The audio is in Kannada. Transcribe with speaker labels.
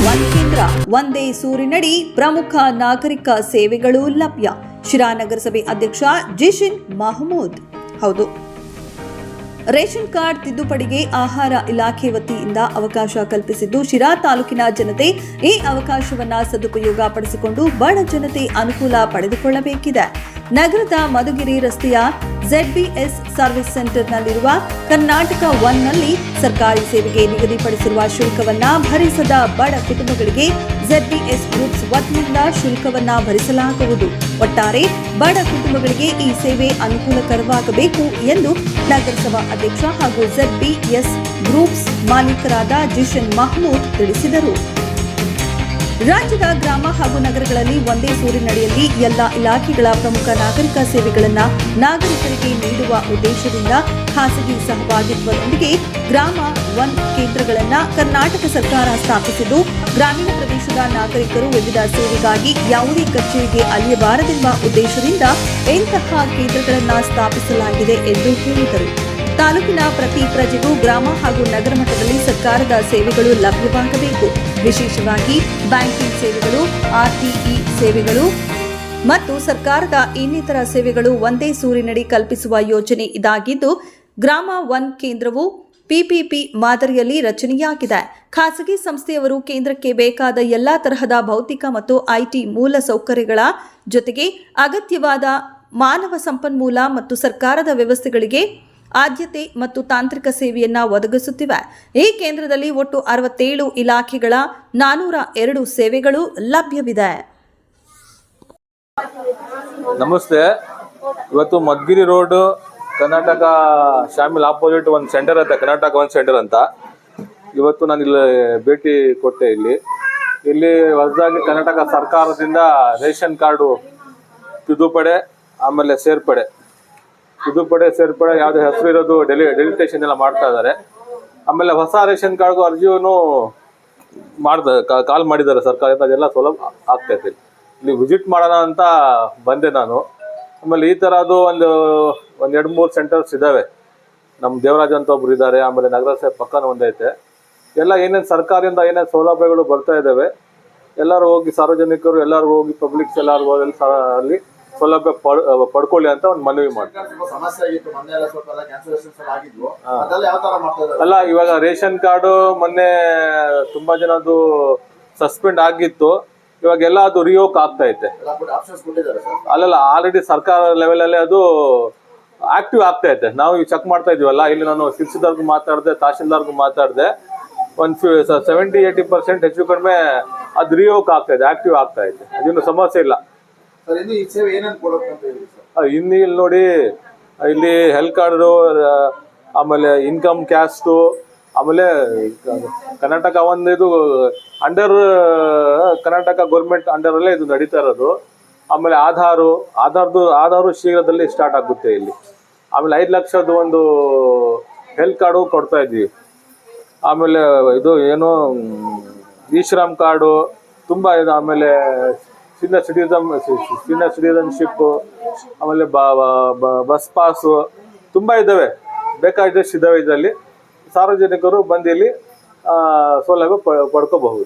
Speaker 1: ಒನ್ ಕೇಂದ್ರ ಒಂದೇ ಸೂರಿನಡಿ ಪ್ರಮುಖ ನಾಗರಿಕ ಸೇವೆಗಳು ಲಭ್ಯ. ಶಿರಾ ನಗರಸಭೆ ಅಧ್ಯಕ್ಷ ಜಿಶಿನ್ ಮಹಮೂದ್. ಹೌದು. ರೇಷನ್ ಕಾರ್ಡ್ ತಿದ್ದುಪಡಿಗೆ ಆಹಾರ ಇಲಾಖೆ ವತಿಯಿಂದ ಅವಕಾಶ ಕಲ್ಪಿಸಿದ್ದು ಶಿರಾ ತಾಲೂಕಿನ ಜನತೆ ಈ ಅವಕಾಶವನ್ನ ಸದುಪಯೋಗ ಪಡಿಸಿಕೊಂಡು ಬಡ ಜನತೆ ಅನುಕೂಲ ಪಡೆದುಕೊಳ್ಳಬೇಕಿದೆ. ನಗರದ ಮಧುಗಿರಿ ರಸ್ತೆಯ ZBS ಸರ್ವಿಸ್ ಸೆಂಟರ್ನಲ್ಲಿರುವ ಕರ್ನಾಟಕ ಒನ್ನಲ್ಲಿ ಸರ್ಕಾರಿ ಸೇವೆಗೆ ನಿಗದಿಪಡಿಸಿರುವ ಶುಲ್ಕವನ್ನ ಭರಿಸದ ಬಡ ಕುಟುಂಬಗಳಿಗೆ ZBS ಗ್ರೂಪ್ಸ್ ವತಿಯಿಂದ ಶುಲ್ಕವನ್ನ ಭರಿಸಲಾಗುವುದು. ಒಟ್ಟಾರೆ ಬಡ ಕುಟುಂಬಗಳಿಗೆ ಈ ಸೇವೆ ಅನುಕೂಲಕರವಾಗಬೇಕು ಎಂದು ನಗರಸಭಾ ಅಧ್ಯಕ್ಷ ಹಾಗೂ ZBS ಗ್ರೂಪ್ಸ್ ಮಾಲೀಕರಾದ ಜಿಶನ್ ಮಹಮೂದ್ ತಿಳಿಸಿದರು. ರಾಜ್ಯದ ಗ್ರಾಮ ಹಾಗೂ ನಗರಗಳಲ್ಲಿ ಒಂದೇ ಸೂರಿನಡಿಯಲ್ಲಿ ಎಲ್ಲ ಇಲಾಖೆಗಳ ಪ್ರಮುಖ ನಾಗರಿಕ ಸೇವೆಗಳನ್ನು ನಾಗರಿಕರಿಗೆ ನೀಡುವ ಉದ್ದೇಶದಿಂದ ಖಾಸಗಿ ಸಹಭಾಗಿತ್ವದೊಂದಿಗೆ ಗ್ರಾಮ ಒನ್ ಕೇಂದ್ರಗಳನ್ನು ಕರ್ನಾಟಕ ಸರ್ಕಾರ ಸ್ಥಾಪಿಸಿದ್ದು, ಗ್ರಾಮೀಣ ಪ್ರದೇಶದ ನಾಗರಿಕರು ವಿವಿಧ ಸೇವೆಗಾಗಿ ಯಾವುದೇ ಕಚೇರಿಗೆ ಅಲಿಯಬಾರದೆಂಬ ಉದ್ದೇಶದಿಂದ ಇಂತಹ ಕೇಂದ್ರಗಳನ್ನು ಸ್ಥಾಪಿಸಲಾಗಿದೆ ಎಂದು ಹೇಳಿದರು. ತಾಲೂಕಿನ ಪ್ರತಿ ಪ್ರಜೆಗೂ ಗ್ರಾಮ ಹಾಗೂ ನಗರ ಮಟ್ಟದಲ್ಲಿ ಸರ್ಕಾರದ ಸೇವೆಗಳು ಲಭ್ಯವಾಗಬೇಕು. ವಿಶೇಷವಾಗಿ ಬ್ಯಾಂಕಿಂಗ್ ಸೇವೆಗಳು ಆರ್ಟಿಇ ಸೇವೆಗಳು ಮತ್ತು ಸರ್ಕಾರದ ಇನ್ನಿತರ ಸೇವೆಗಳು ಒಂದೇ ಸೂರಿನಡಿ ಕಲ್ಪಿಸುವ ಯೋಜನೆ ಇದಾಗಿದ್ದು, ಗ್ರಾಮ ಒನ್ ಕೇಂದ್ರವು ಪಿಪಿಪಿ ಮಾದರಿಯಲ್ಲಿ ರಚನೆಯಾಗಿದೆ. ಖಾಸಗಿ ಸಂಸ್ಥೆಯವರು ಕೇಂದ್ರಕ್ಕೆ ಬೇಕಾದ ಎಲ್ಲಾ ತರಹದ ಭೌತಿಕ ಮತ್ತು ಐಟಿ ಮೂಲ ಸೌಕರ್ಯಗಳ ಜೊತೆಗೆ ಅಗತ್ಯವಾದ ಮಾನವ ಸಂಪನ್ಮೂಲ ಮತ್ತು ಸರ್ಕಾರದ ವ್ಯವಸ್ಥೆಗಳಿಗೆ ಆದ್ಯತೆ ಮತ್ತು ತಾಂತ್ರಿಕ ಸೇವೆಯನ್ನ ಒದಗಿಸುತ್ತಿವೆ. ಈ ಕೇಂದ್ರದಲ್ಲಿ ಒಟ್ಟು ಅರವತ್ತೇಳು ಇಲಾಖೆಗಳ ನಾನೂರ ಎರಡು ಸೇವೆಗಳು ಲಭ್ಯವಿದೆ.
Speaker 2: ನಮಸ್ತೆ. ಇವತ್ತು ಮದ್ಗಿರಿ ರೋಡ್ ಕರ್ನಾಟಕ ಶಾಮಿಲ್ ಆಪೋಸಿಟ್ ಒಂದು ಸೆಂಟರ್ ಅಂತ ಕರ್ನಾಟಕ ಒಂದು ಸೆಂಟರ್ ಅಂತ. ಇವತ್ತು ನಾನು ಇಲ್ಲಿ ಭೇಟಿ ಕೊಟ್ಟೆ ಇಲ್ಲಿ. ಇಲ್ಲಿ ಹೊಸದಾಗಿ ಕರ್ನಾಟಕ ಸರ್ಕಾರದಿಂದ ರೇಷನ್ ಕಾರ್ಡು ತಿದ್ದುಪಡೆ, ಆಮೇಲೆ ಸೇರ್ಪಡೆ. ತಿದ್ದುಪಡೆ ಸೇರ್ಪಡೆ ಯಾವುದೇ ಹೆಸರು ಇರೋದು ಡೆಲಿ ಡೆಲಿಟೇಷನ್ ಎಲ್ಲ ಮಾಡ್ತಾ ಇದ್ದಾರೆ. ಆಮೇಲೆ ಹೊಸ ರೇಷನ್ ಕಾರ್ಡ್ಗೂ ಅರ್ಜಿಯನ್ನು ಮಾಡ್ದ ಕಾಲ್ ಮಾಡಿದ್ದಾರೆ ಸರ್ಕಾರದಿಂದ ಅದೆಲ್ಲ ಸೌಲಭ್ಯ ಆಗ್ತೈತಿ ಇಲ್ಲಿ ವಿಸಿಟ್ ಮಾಡೋಣ ಅಂತ ಬಂದೆ ನಾನು. ಆಮೇಲೆ ಈ ಥರದ್ದು ಒಂದು ಒಂದು ಎರಡು ಮೂರು ಸೆಂಟರ್ಸ್ ಇದ್ದಾವೆ ನಮ್ಮ ದೇವರಾಜ್ ಅಂತ ಒಬ್ರು ಇದ್ದಾರೆ, ಆಮೇಲೆ ನಗರಸಭೆ ಪಕ್ಕನ ಒಂದೈತೆ ಎಲ್ಲ ಏನೇನು ಸರ್ಕಾರದಿಂದ ಏನೇನು ಸೌಲಭ್ಯಗಳು ಬರ್ತಾ ಇದ್ದಾವೆ ಎಲ್ಲರೂ ಹೋಗಿ ಸಾರ್ವಜನಿಕರು, ಎಲ್ಲರೂ ಹೋಗಿ ಪಬ್ಲಿಕ್ಸ್ ಎಲ್ಲರೂ ಹೋಗಿ ಅಲ್ಲಿ ಸೌಲಭ್ಯ ಪಡ್ ಪಡ್ಕೊಳ್ಳಿ ಅಂತ ಒಂದು ಮನವಿ ಮಾಡ್ತಾರೆ. ಅಲ್ಲ ಇವಾಗ ರೇಷನ್ ಕಾರ್ಡು ಮೊನ್ನೆ ತುಂಬಾ ಜನದ್ದು ಸಸ್ಪೆಂಡ್ ಆಗಿತ್ತು. ಇವಾಗ ಎಲ್ಲ ಅದು ರಿಯೋಕ್ ಆಗ್ತಾ ಐತೆ. ಅಲ್ಲಲ್ಲ ಆಲ್ರೆಡಿ ಸರ್ಕಾರ ಲೆವೆಲ್ ಅಲ್ಲಿ ಅದು ಆಕ್ಟಿವ್ ಆಗ್ತಾ ಐತೆ. ನಾವು ಈಗ ಚೆಕ್ ಮಾಡ್ತಾ ಇದೀವಲ್ಲ ಇಲ್ಲಿ ನಾನು ಶಿಕ್ಷಕರ್ಗೂ ಮಾತಾಡಿದೆ ತಹಶೀಲ್ದಾರ್ಗೂ ಮಾತಾಡಿದೆ ಒಂದು ಸೆವೆಂಟಿ ಏಯ್ಟಿ ಪರ್ಸೆಂಟ್ ಹೆಚ್ಚು ಕಡಿಮೆ ಅದು ರಿಯೋಕ್ ಆಗ್ತಾ ಇದೆ ಆಕ್ಟಿವ್ ಆಗ್ತಾ ಇದೆ ಅದೇನು ಸಮಸ್ಯೆ ಇಲ್ಲ.
Speaker 3: ಈ
Speaker 2: ಇನ್ನು ಇಲ್ಲಿ ನೋಡಿ, ಇಲ್ಲಿ ಹೆಲ್ತ್ ಕಾರ್ಡು ಆಮೇಲೆ ಇನ್ಕಮ್ ಕ್ಯಾಸ್ಟು ಆಮೇಲೆ ಕರ್ನಾಟಕ ಒಂದು ಇದು ಅಂಡರ್ ಕರ್ನಾಟಕ ಗೌರ್ಮೆಂಟ್ ಅಂಡರಲ್ಲೇ ಇದು ನಡೀತಾ ಇರೋದು. ಆಮೇಲೆ ಆಧಾರು, ಆಧಾರ್ದು, ಆಧಾರು ಶೀಘ್ರದಲ್ಲಿ ಸ್ಟಾರ್ಟ್ ಆಗುತ್ತೆ ಇಲ್ಲಿ. ಆಮೇಲೆ ಐದು ಲಕ್ಷದ ಒಂದು ಹೆಲ್ತ್ ಕಾರ್ಡು ಕೊಡ್ತಾ ಇದ್ವಿ. ಆಮೇಲೆ ಇದು ಏನು ಶ್ರಾಮ್ ಕಾರ್ಡು ತುಂಬ ಇದು ಆಮೇಲೆ ಸೀನಿಯರ್ ಸಿಟಿಸನ್ ಸೀನಿಯರ್ ಸಿಟಿಸನ್ಶಿಪ್ ಆಮೇಲೆ ಬಸ್ ಪಾಸು ತುಂಬ ಇದ್ದಾವೆ. ಬೇಕಾದಷ್ಟು ಇದ್ದಾವೆ ಇದರಲ್ಲಿ. ಸಾರ್ವಜನಿಕರು ಬಂದು ಇಲ್ಲಿ ಆ, ಸೌಲಭ್ಯ ಪಡ್ಕೋಬಹುದು.